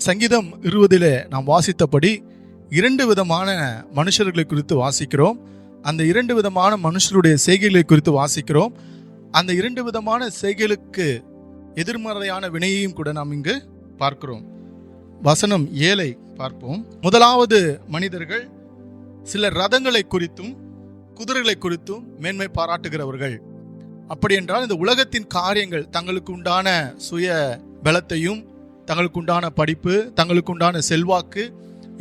சங்கீதம் இருபதிலே நாம் வாசித்தபடி இரண்டு விதமான மனுஷர்களை குறித்து வாசிக்கிறோம். அந்த இரண்டு விதமான மனுஷருடைய செய்கைகளை குறித்து வாசிக்கிறோம். அந்த இரண்டு விதமான செய்கைகளுக்கு எதிர்மறையான வினையையும் கூட நாம் இங்கு பார்க்கிறோம். வசனம் ஏழை பார்ப்போம். முதலாவது மனிதர்கள் சில ரதங்களை குறித்தும் குதிரைகளை குறித்தும் மேன்மை பாராட்டுகிறவர்கள். அப்படி என்றால் இந்த உலகத்தின் காரியங்கள் தங்களுக்கு உண்டான சுய பலத்தையும் தங்களுக்குண்டான படிப்பு தங்களுக்குண்டான செல்வாக்கு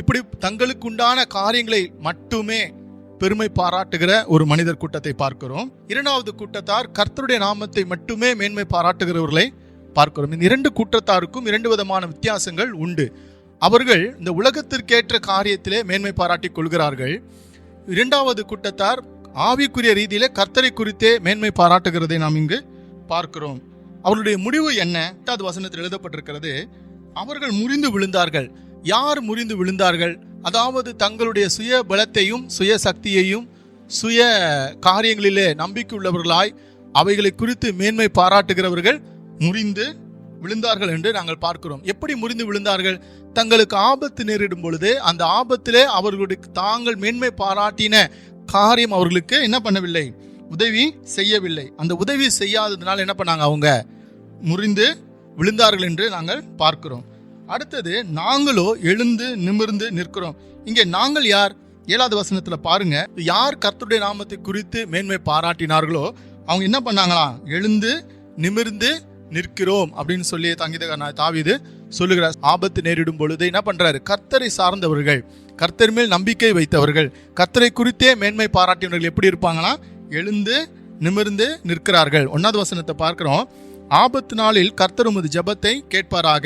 இப்படி தங்களுக்குண்டான காரியங்களை மட்டுமே பெருமை பாராட்டுகிற ஒரு மனிதர் கூட்டத்தை பார்க்கிறோம். இரண்டாவது கூட்டத்தார் கர்த்தருடைய நாமத்தை மட்டுமே மேன்மை பாராட்டுகிறவர்களை பார்க்கிறோம். இந்த இரண்டு கூட்டத்தாருக்கும் இரண்டு விதமான வித்தியாசங்கள் உண்டு. அவர்கள் இந்த உலகத்திற்கேற்ற காரியத்திலே மேன்மை பாராட்டிக் கொள்கிறார்கள். இரண்டாவது கூட்டத்தார் ஆவிக்குரிய ரீதியிலே கர்த்தரை குறித்தே மேன்மை பாராட்டுகிறதை நாம் இங்கு பார்க்கிறோம். அவருடைய முடிவு என்ன? எட்டாவது வசனத்தில் எழுதப்பட்டிருக்கிறது. அவர்கள் முறிந்து விழுந்தார்கள். யார் முறிந்து விழுந்தார்கள்? அதாவது தங்களுடைய சுய பலத்தையும் சுய சக்தியையும் சுய காரியங்களிலே நம்பிக்கை உள்ளவர்களாய் அவைகளை குறித்து மேன்மை பாராட்டுகிறவர்கள் முறிந்து விழுந்தார்கள் என்று நாங்கள் பார்க்கிறோம். எப்படி முறிந்து விழுந்தார்கள்? தங்களுக்கு ஆபத்து நேரிடும் பொழுது அந்த ஆபத்திலே அவர்களுடைய தாங்கள் மேன்மை பாராட்டின காரியம் அவர்களுக்கு என்ன பண்ணவில்லை? உதவி செய்யவில்லை. அந்த உதவி செய்யாததுனால என்ன பண்ணாங்க அவங்க? முறிந்து விழுந்தார்கள் என்று நாங்கள் பார்க்கிறோம். அடுத்தது நாங்களோ எழுந்து நிமிர்ந்து நிற்கிறோம். இங்கே நாங்கள் யார்? ஏழாவது வசனத்துல பாருங்க. யார் கர்த்தருடைய நாமத்தை குறித்து மேன்மை பாராட்டினார்களோ அவங்க என்ன பண்ணாங்களாம் எழுந்து நிமிர்ந்து நிற்கிறோம் அப்படின்னு சொல்லி தங்கித தாவிது சொல்லுகிறார். ஆபத்து நேரிடும் பொழுது என்ன பண்றாரு? கர்த்தரை சார்ந்தவர்கள் கர்த்தர் மேல் நம்பிக்கை வைத்தவர்கள் கர்த்தரை குறித்தே மேன்மை பாராட்டியவர்கள் எப்படி இருப்பாங்கன்னா எழுந்து நிமிர்ந்து நிற்கிறார்கள். ஒன்னாவது வசனத்தை பார்க்கிறோம். ஆபத்து நாளில் கர்த்தர் உமது ஜெபத்தை கேட்பாராக.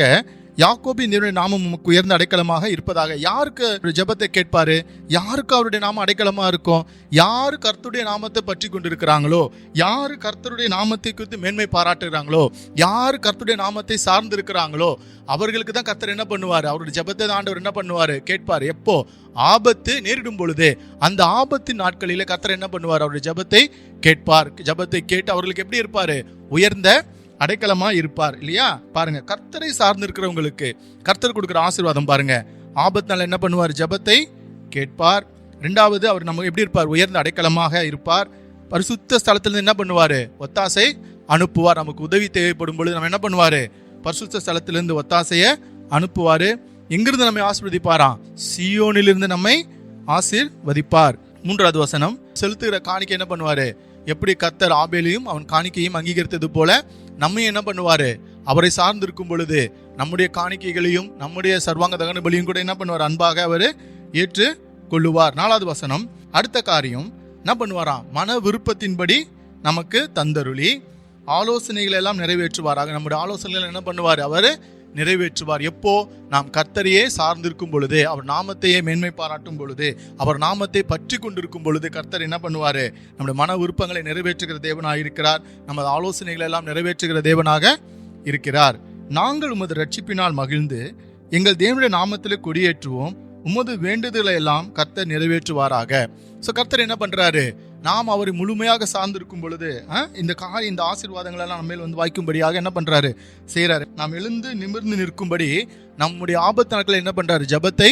யாக்கோபி நிறுவன நாமம் உமக்கு உயர்ந்த அடைக்கலமாக இருப்பதாக. யாருக்கு ஒரு ஜெபத்தை கேட்பாரு? யாருக்கு அவருடைய நாமம் அடைக்கலமா இருக்கும்? யாரு கர்த்தருடைய நாமத்தை பற்றி கொண்டிருக்கிறாங்களோ? யாரு கர்த்தருடைய நாமத்தை குறித்து மேன்மை பாராட்டுகிறாங்களோ? யாரு கர்த்தருடைய நாமத்தை சார்ந்து இருக்கிறாங்களோ அவர்களுக்கு தான் கர்த்தர் என்ன பண்ணுவார்? அவருடைய ஜெபத்தை தான் ஆண்டவர் என்ன பண்ணுவார்? கேட்பார். எப்போ? ஆபத்து நேரிடும் பொழுது. அந்த ஆபத்தின் நாட்களில் கர்த்தர் என்ன பண்ணுவார்? அவருடைய ஜெபத்தை கேட்பார். ஜெபத்தை கேட்டு அவர்களுக்கு எப்படி இருப்பாரு? உயர்ந்த அடைக்கலமா இருப்பார் இல்லையா? பாருங்க கர்த்தரை சார்ந்து இருக்கிறவங்களுக்கு கர்த்தர் கொடுக்குற ஆசீர்வாதம் பாருங்க. ஆபத்தினால என்ன பண்ணுவார்? ஜெபத்தை கேட்பார். ரெண்டாவது அவர் நம்ம எப்படி இருப்பார்? உயர்ந்த அடைக்கலமாக இருப்பார். பரிசுத்த ஸ்தலத்திலிருந்து என்ன பண்ணுவார்? ஒத்தாசை அனுப்புவார். நமக்கு உதவி தேவைப்படும் பொழுது நம்ம என்ன பண்ணுவார்? பரிசுத்த ஸ்தலத்திலிருந்து ஒத்தாசையை அனுப்புவார். எங்கிருந்து நம்மை ஆசிர்வதிப்பாராம்? சியோனிலிருந்து நம்மை ஆசீர்வதிப்பார். மூன்றாவது வசனம் செலுத்துகிற காணிக்கை என்ன பண்ணுவாரு? எப்படி கத்தர் ஆபேலையும் அவன் காணிக்கையும் அங்கீகரித்தது போல நம்மையும் என்ன பண்ணுவாரு? அவரை சார்ந்திருக்கும் பொழுது நம்முடைய காணிக்கைகளையும் நம்முடைய சர்வாங்க தகன பலியும் கூட என்ன பண்ணுவார்? அன்பாக அவர் ஏற்று கொள்ளுவார் நாலாவது வசனம். அடுத்த காரியம் என்ன பண்ணுவாராம்? மன விருப்பத்தின்படி நமக்கு தந்தருளி ஆலோசனைகளை எல்லாம் நிறைவேற்றுவாராக. நம்முடைய ஆலோசனைகள் என்ன பண்ணுவார்? அவர் நிறைவேற்றுவார். எப்போ? நாம் கர்த்தரையே சார்ந்திருக்கும் பொழுது அவர் நாமத்தையே மேன்மை பாராட்டும் பொழுது அவர் நாமத்தை பற்றி கொண்டிருக்கும் பொழுது கர்த்தர் என்ன பண்ணுவார்? நம்முடைய மன விருப்பங்களை நிறைவேற்றுகிற தேவனாக இருக்கிறார். நமது ஆலோசனைகளை எல்லாம் நிறைவேற்றுகிற தேவனாக இருக்கிறார். நாங்கள் உமது ரட்சிப்பினால் மகிழ்ந்து எங்கள் தேவனுடைய நாமத்தில் கொடியேற்றுவோம். உமது வேண்டுதலை எல்லாம் கர்த்தர் நிறைவேற்றுவாராக. ஸோ கர்த்தர் என்ன பண்ணுறாரு நாம் அவரை முழுமையாக சார்ந்திருக்கும் பொழுது இந்த காரி இந்த ஆசீர்வாதங்கள் எல்லாம் நம்ம மேல் வந்து வாய்க்கும்படியாக என்ன பண்றாரு? செய்யறாரு நாம் எழுந்து நிமிர்ந்து நிற்கும்படி நம்முடைய ஆபத்து நாட்களில் என்ன பண்றாரு? ஜெபத்தை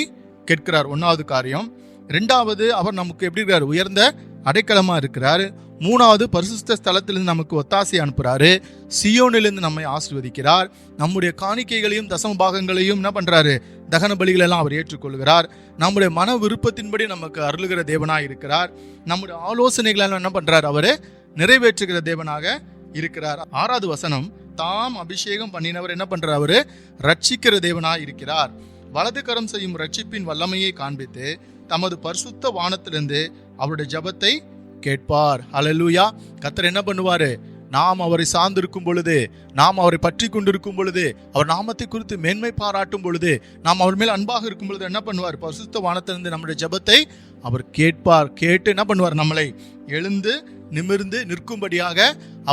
கேட்கிறார். ஒன்னாவது காரியம் ரெண்டாவது அவர் நமக்கு எப்படி இருக்கார்? உயர்ந்த அடைக்கலமா இருக்கிறார். மூணாவது பரிசுத்த ஸ்தலத்திலிருந்து நமக்கு ஒத்தாசை அனுப்புகிறாரு சியோனிலிருந்து நம்மை ஆசீர்வதிக்கிறார். நம்முடைய காணிக்கைகளையும் தசம பாகங்களையும் என்ன பண்ணுறாரு தகன பலிகளெல்லாம் அவர் ஏற்றுக்கொள்கிறார். நம்முடைய மன விருப்பத்தின்படி நமக்கு அருளுகிற தேவனாக இருக்கிறார். நம்முடைய ஆலோசனைகளெல்லாம் என்ன பண்ணுறார் அவர் நிறைவேற்றுகிற தேவனாக இருக்கிறார். ஆறாவது வசனம் தாம் அபிஷேகம் பண்ணினவர் என்ன பண்ணுறார் அவர் ரட்சிக்கிற தேவனாக இருக்கிறார். வலது கரம் செய்யும் ரட்சிப்பின் வல்லமையை காண்பித்து தமது பரிசுத்த வானத்திலிருந்து அவருடைய ஜெபத்தை கேட்பார். அலலூயா கத்தர் என்ன பண்ணுவாரு? நாம் அவரை சார்ந்திருக்கும் பொழுது நாம் அவரை பற்றி கொண்டிருக்கும் பொழுது அவர் நாமத்தை குறித்து மேன்மை பாராட்டும் பொழுது நாம் அவர் மேல் அன்பாக இருக்கும் பொழுது என்ன பண்ணுவார்? பரிசுத்த வானத்திலிருந்து நம்முடைய ஜெபத்தை அவர் கேட்பார். கேட்டு என்ன பண்ணுவார்? நம்மளை எழுந்து நிமிர்ந்து நிற்கும்படியாக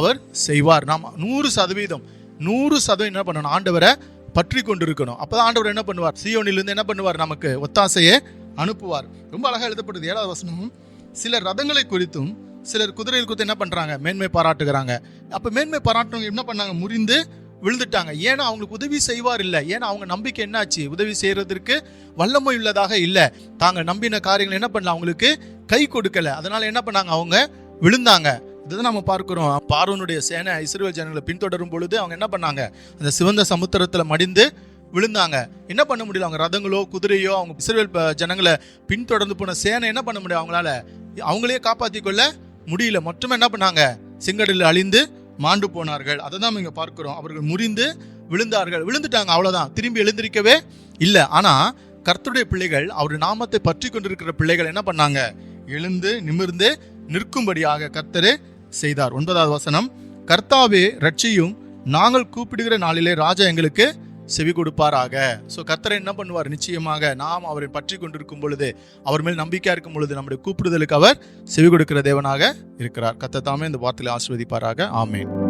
அவர் செய்வார். நாம் நூறு சதவீதம் நூறு சதவீதம் என்ன பண்ணணும்? ஆண்டவரை பற்றி கொண்டிருக்கணும். அப்பதான் ஆண்டவர் என்ன பண்ணுவார்? சியோனிலிருந்து என்ன பண்ணுவார்? நமக்கு ஒத்தாசையை அனுப்புவார். ரொம்ப அழகாக எழுதப்படுது ஏழாவது வசனமும் சிலர் ரதங்களை குறித்தும் சிலர் குதிரைகள் குறித்து என்ன பண்ணுறாங்க மேன்மை பாராட்டுகிறாங்க. அப்போ மேன்மை பாராட்டுறவங்க என்ன பண்ணாங்க? முறிந்து விழுந்துட்டாங்க. ஏன்னா அவங்களுக்கு உதவி செய்வார் இல்லை. ஏன்னா அவங்க நம்பிக்கை என்னாச்சு? உதவி செய்கிறதுக்கு வல்லமை உள்ளதாக இல்லை. தாங்க நம்பின காரியங்கள் என்ன பண்ணல? அவங்களுக்கு கை கொடுக்கல. அதனால என்ன பண்ணாங்க? அவங்க விழுந்தாங்க. இதுதான் நம்ம பார்க்கிறோம். பார்வனுடைய சேனை இஸ்ரேல் ஜனங்களை பின்தொடரும் பொழுது அவங்க என்ன பண்ணாங்க? அந்த சிவந்த சமுத்திரத்தில் மடிந்து விழுந்தாங்க. என்ன பண்ண முடியல? அவங்க ரதங்களோ குதிரையோ அவங்க இஸ்ரேல் ஜனங்களை பின்தொடர்ந்து போன சேனை என்ன பண்ண முடியும் அவங்களால அவங்களே காப்பாற்றி கொள்ள முடியல. மொத்தமா என்ன பண்ணாங்க? செங்கடலில் அழிந்து மாண்டு போனார்கள். அதை தான் இங்கே பார்க்குறோம். அவர்கள் முறிந்து விழுந்தார்கள். விழுந்துட்டாங்க அவ்வளோதான் திரும்பி எழுந்திருக்கவே இல்லை. ஆனால் கர்த்தருடைய பிள்ளைகள் அவர் நாமத்தை பற்றி கொண்டிருக்கிற பிள்ளைகள் என்ன பண்ணாங்க? எழுந்து நிமிர்ந்து நிற்கும்படியாக கர்த்தரே செய்தார். ஒன்பதாவது வசனம் கர்த்தாவே ரட்சியும் நாங்கள் கூப்பிடுகிற நாளிலே ராஜா எங்களுக்கு செவி கொடுப்பாராக. ஸோ கர்த்தரை என்ன பண்ணுவார்? நிச்சயமாக நாம் அவரை பற்றி கொண்டிருக்கும் பொழுது அவர் மேல் நம்பிக்கையாக இருக்கும் பொழுது நம்முடைய கூப்பிடுதலுக்கு அவர் செவி கொடுக்கிற தேவனாக இருக்கிறார். கத்த தாமே இந்த வார்த்தையில் ஆசிர்வதிப்பாராக. ஆமேன்.